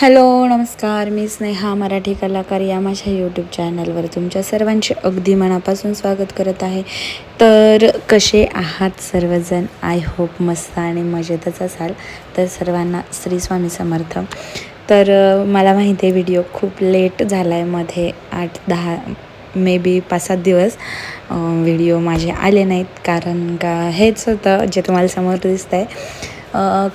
Hello नमस्कार. मी स्नेहा मराठी कलाकार या माझ्या यूट्यूब चॅनलवर तुमच्या सर्वांचे अगदी मनापासून स्वागत करत आहे. तर कसे आहात सर्वजण? आय होप मस्त आणि मजेतच असाल. तर सर्वांना श्री स्वामी समर्थ. तर मला माहिती आहे व्हिडिओ खूप लेट झाला आहे मध्ये आठ दहा मे बी पाच सात दिवस व्हिडिओ माझे आले नाहीत. कारण का हेच होतं जे तुम्हाला समोर दिसतं आहे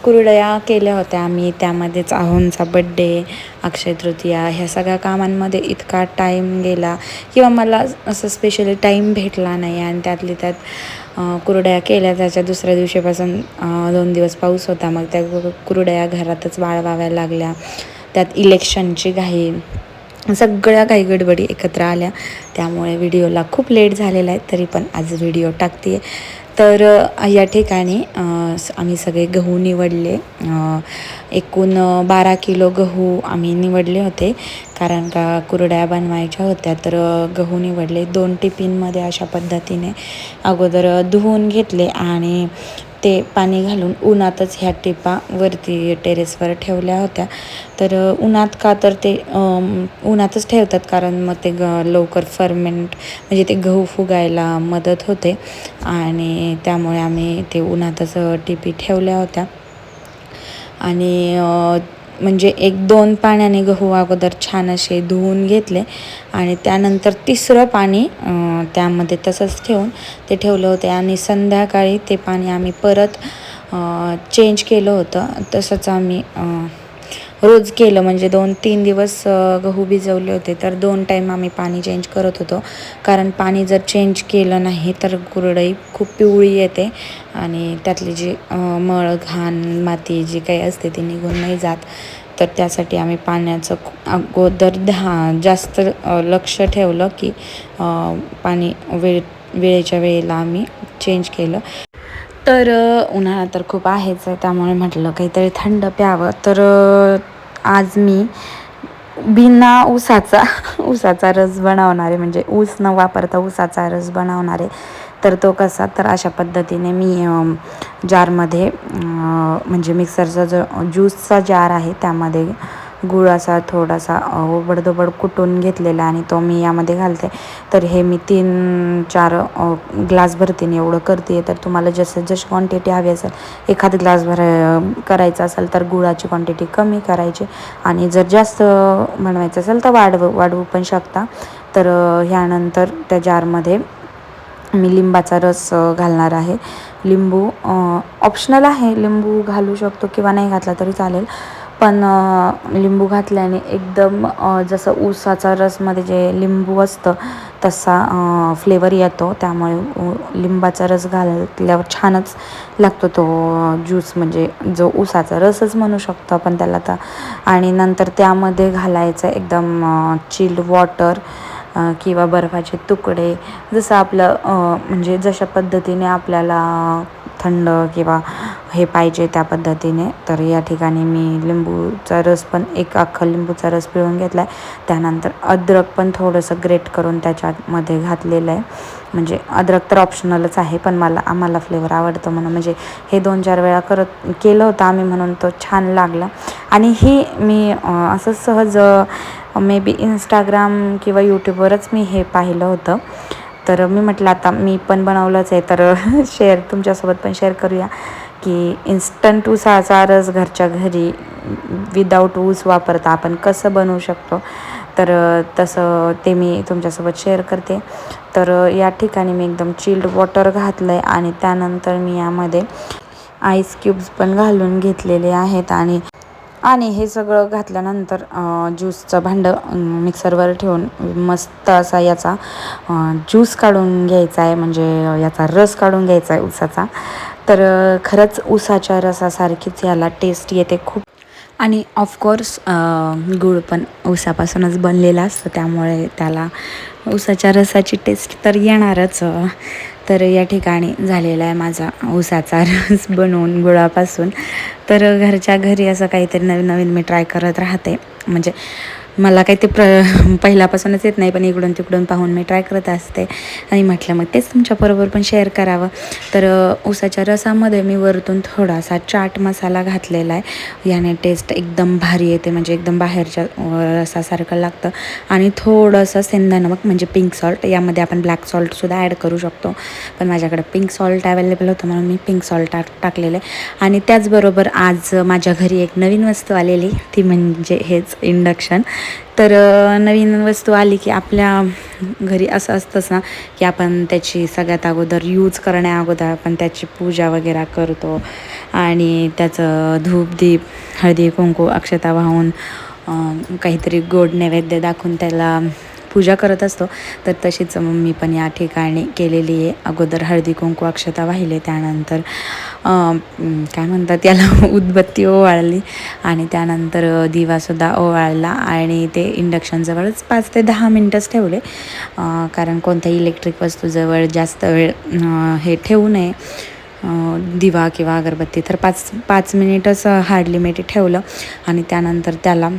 कुरडया केल्या होत्या आम्ही. त्यामध्येच आहोंचा बड्डे अक्षय तृतीया ह्या सगळ्या कामांमध्ये इतका टाईम गेला. किंवा मला असं स्पेशली टाईम भेटला नाही आणि त्यातली त्यात कुरडया केल्या. त्याच्या दुसऱ्या दिवशीपासून दोन दिवस पाऊस होता. मग त्या कु- कुरडया घरातच वाळवाव्या लागल्या. त्यात इलेक्शनची घाई. सगळ्या काही गडबडी एकत्र आल्या. त्यामुळे व्हिडिओला खूप लेट झालेला आहे. तरी पण आज व्हिडिओ टाकते तर या ठिकाणी आम्ही सगळे गहू निवडले. एकूण बारा किलो गहू आम्ही निवडले होते. कारण का कुरड्या बनवायच्या होत्या तर गहू निवडले. दोन टिफिनमध्ये अशा पद्धतीने अगोदर धुवून घेतले आणि ते पाणी घालून उन्हातच ह्या टिपा वरती टेरेसवर ठेवल्या होत्या. तर उन्हात का तर ते उन्हातच ठेवतात कारण मग ते ग लवकर फर्मेंट म्हणजे ते गहू फुगायला मदत होते. आणि त्यामुळे आम्ही ते उन्हातच टिपी ठेवल्या होत्या. आणि म्हणजे एक दोन पाण्याने गहू अगोदर छान असे धुवून घेतले आणि त्यानंतर तिसरं पाणी त्यामध्ये तसंच ठेवून ते ठेवलं होते. आणि संध्याकाळी ते पाणी आम्ही परत चेंज केलं होतं. तसंच आम्ही रोज केलं. म्हणजे दोन तीन दिवस गहू भिजवले होते. तर दोन टाईम आम्ही पाणी चेंज करत होतो. कारण पाणी जर चेंज केलं नाही तर कुरडई खूप पिवळी येते. आणि त्यातली जी मळ घाण माती जी काही असते ती निघून नाही जात. तर त्यासाठी आम्ही पाण्याचं अगोदर दहा जास्त लक्ष ठेवलं की पाणी वेळ वेळेच्या वेळेला आम्ही चेंज केलं. तर उन्हाळा तर खूप आहेच आहे. त्यामुळे म्हटलं काहीतरी थंड प्यावं. तर आज मी बिना ऊसाचा ऊसाचा रस बनवणार आहे. म्हणजे ऊस न वापरता ऊसाचा रस बनवणार आहे. तर तो कसा? तर अशा पद्धतीने मी जारमध्ये म्हणजे मिक्सरचा जो ज्यूसचा जार आहे त्यामध्ये गुळ असा थोडासा अ, ओबडधोबड कुटून घेतलेला आणि तो मी यामध्ये घालते. तर हे मी तीन चार ग्लास भरतीने एवढं करते तर तुम्हाला जसं जशी क्वांटिटी हवी असेल एखाद ग्लास भर करायचा असेल तर गुळाची क्वांटिटी कमी करायची. आणि जर जास्त बनवायचं असेल तर वाढव वाढवू पण शकता. तर ह्यानंतर त्या जारमध्ये मी लिंबाचा रस घालणार आहे. लिंबू ऑप्शनल आहे. लिंबू घालू शकतो किंवा नाही घातला तरी चालेल. पण लिंबू घातल्याने एकदम जसं ऊसाचा रसमध्ये जे लिंबू असतं तसा फ्लेवर येतो. त्यामुळे लिंबाचा रस घातल्यावर छानच लागतो तो ज्यूस म्हणजे जो ऊसाचा रसच म्हणू शकतो आपण त्याला तर आणि नंतर त्यामध्ये घालायचं एकदम चिल्ड वॉटर किंवा बर्फाचे तुकडे जसं आपलं म्हणजे जशा पद्धतीने आपल्याला थंड किंवा हे पाहिजे त्या पद्धतीने तर या ठिकाणी मी लिंबूचा रस पण एक अख्खा लिंबूचा रस पिळून घेतला आहे त्यानंतर अद्रक पण थोडंसं ग्रेट करून त्याच्यामध्ये घातलेलं आहे. म्हणजे अद्रक तर ऑप्शनलच आहे पण मला आम्हाला फ्लेवर आवडतं म्हणून. म्हणजे हे दोन चार वेळा करत केलं होतं आम्ही म्हणून तो छान लागला. आणि हे मी असं सहज मे बी इंस्टाग्राम किंवा यूट्यूबवरच मी हे पाहिलं होतं. तर मी म्हटलं आता मी पण बनवलंच आहे. तर शेअर तुमच्यासोबत पण शेअर करूया की इन्स्टंट ऊसाचा रस घरच्या घरी विदाऊट ऊस वापरता आपण कसं बनवू शकतो. तर तसं ते मी तुमच्यासोबत शेअर करते. तर या ठिकाणी मी एकदम चिल्ड वॉटर घातलं आहे आणि त्यानंतर मी यामध्ये आईस क्यूब्स पण घालून घेतलेले आहेत आणि आणि हे सगळं घातल्यानंतर ज्यूसचं भांडं मिक्सरवर ठेवून मस्त असा याचा ज्यूस काढून घ्यायचा आहे म्हणजे याचा रस काढून घ्यायचा आहे ऊसाचा. तर खरंच ऊसाच्या रसासारखीच याला टेस्ट येते खूप आणि ऑफकोर्स गूळ पण ऊसापासूनच बनलेला असतं त्यामुळे त्याला ऊसाच्या रसाची टेस्ट तर येणारच तर या ठिकाणी झालेला आहे माझा ऊसाचा रस बनवून गुळापासून. तर घरच्या घरी असं काहीतरी नवीन नवीन मी ट्राय करत राहते. म्हणजे मला काही ते प्र पहिल्यापासूनच येत नाही पण इकडून तिकडून पाहून मी ट्राय करत असते. आणि म्हटलं मग तेच तुमच्याबरोबर पण शेअर करावं. तर उसाच्या ऊसाच्या रसामध्ये मी वरतून थोडासा चाट मसाला घातलेला आहे. याने टेस्ट एकदम भारी येते म्हणजे एकदम बाहेरच्या रसासारखं लागतं. आणि थोडंसं सेंदा नमक म्हणजे पिंक सॉल्ट यामध्ये आपण ब्लॅक सॉल्टसुद्धा ॲड करू शकतो. पण माझ्याकडे पिंक सॉल्ट अवेलेबल होतं म्हणून मी पिंक सॉल्ट टाक टाकलेलं आहे. आणि त्याचबरोबर आज माझ्या घरी एक नवीन वस्तू आलेली ती म्हणजे हेच इंडक्शन तर नवीन वस्तू आली की आपल्या घरी असं असतंच ना की आपण त्याची सगळ्यात अगोदर यूज करण्या अगोदर आपण त्याची पूजा वगैरे करतो. आणि त्याचं धूप दीप हळदी कुंकू अक्षता वाहून काहीतरी गोड नैवेद्य दाखवून त्याला पूजा करत असतो. तर तशीच मी पण या ठिकाणी केलेली आहे. अगोदर हळदी कुंकू अक्षता वाहिले त्यानंतर काय म्हणतात याला उदबत्ती ओवाळली आणि त्यानंतर दिवासुद्धा ओवाळला आणि ते इंडक्शनजवळच पाच ते दहा मिनटंच ठेवले. कारण कोणत्याही इलेक्ट्रिक वस्तूजवळ जास्त वेळ हे ठेवू नये. दिवा किंवा अगरबत्ती तर पाच पाच मिनिटच हार्ड मी ठेवलं आणि त्यानंतर त्याला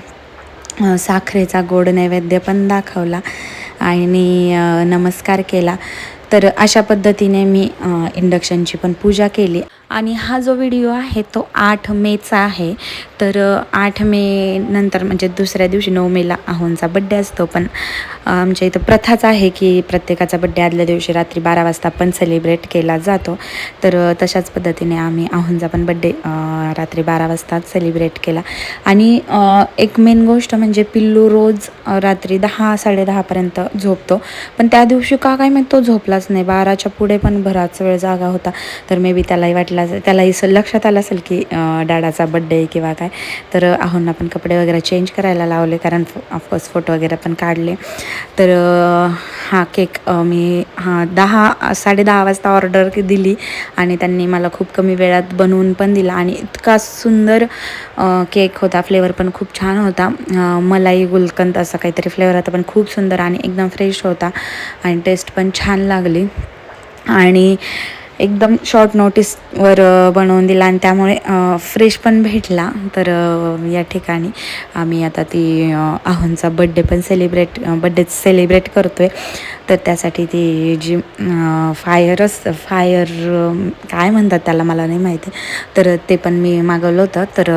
साखरेचा गोड नैवेद्य पण दाखवला आणि नमस्कार केला. तर अशा पद्धतीने मी इंडक्शनची पण पूजा केली. आणि हा जो व्हिडिओ आहे तो आठ मेचा आहे. तर आठ मे नंतर म्हणजे दुसऱ्या दिवशी नऊ मेला आहोंचा बड्डे असतो. पण आमच्या इथं प्रथाच आहे की प्रत्येकाचा बड्डे आदल्या दिवशी रात्री बारा वाजता पण सेलिब्रेट केला जातो. तर तशाच पद्धतीने आम्ही आहोंचा पण बड्डे रात्री बारा वाजता सेलिब्रेट केला. आणि एक मेन गोष्ट म्हणजे पिल्लू रोज रात्री दहा साडेदहापर्यंत झोपतो. पण त्या दिवशी का काय माहीत तो झोपलाच नाही. बाराच्या पुढे पण बराच वेळ जागा होता. तर मे बी त्यालाही वाटलं असेल- त्यालाही असं लक्षात आलं असेल की अ, डॅडाचा बड्डे किंवा काय. तर आहोंना पण कपडे वगैरे चेंज करायला लावले कारण ऑफकोर्स फोटो वगैरे पण काढले. तर हा केक मी हां दहा साडेदहा वाजता ऑर्डर दिली आणि त्यांनी मला खूप कमी वेळात बनवून पण दिला. आणि इतका सुंदर केक होता फ्लेवर पण खूप छान होता. मलाई गुलकंद असं काहीतरी फ्लेवर होता पण खूप सुंदर आणि एकदम फ्रेश होता. आणि टेस्ट पण छान लागली. आणि एकदम शॉर्ट नोटीसवर बनवून दिला आणि त्यामुळे फ्रेश पण भेटला. तर या ठिकाणी आम्ही आता ती अ, आहोंचा बड्डे पण सेलिब्रेट बड्डे सेलिब्रेट करतो आहे तर त्यासाठी ती जी फायर असतं फायर काय म्हणतात त्याला मला नाही माहिती. तर ते पण मी मागवलं होतं. तर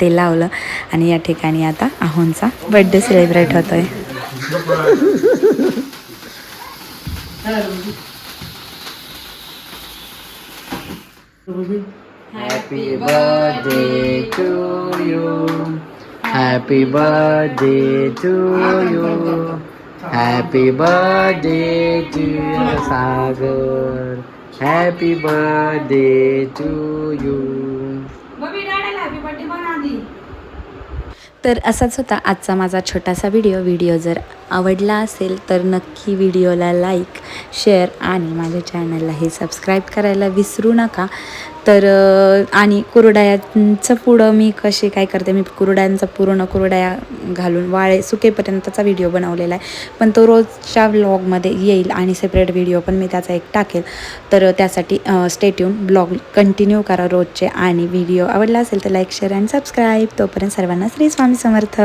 ते लावलं आणि या ठिकाणी आता आहोंचा बड्डे सेलिब्रेट होतो आहे Happy birthday to you. Happy birthday to you. Happy birthday to you, Sagar. Happy birthday to you. तर असाच होता आजचा माझा छोटासा व्हिडिओ व्हिडिओ जर आवडला असेल तर नक्की व्हिडिओला लाईक शेअर आणि माझ्या चॅनललाही सबस्क्राईब करायला विसरू नका. तर आणि कुरडायांचं पुढं मी कशी काय करते? मी कुरड्यांचा पूर्ण कुरड्या घालून वाळे सुकेपर्यंतचा व्हिडिओ बनवलेला आहे. पण तो रोजच्या व्लॉगमध्ये येईल आणि सेपरेट व्हिडिओ पण मी त्याचा एक टाकेल. तर त्यासाठी स्टेट्यून ब्लॉग कंटिन्यू करा रोजचे. आणि व्हिडिओ आवडला असेल तर लाईक शेअर आणि सबस्क्राईब तोपर्यंत सर्वांना श्री स्वामी समर्थ.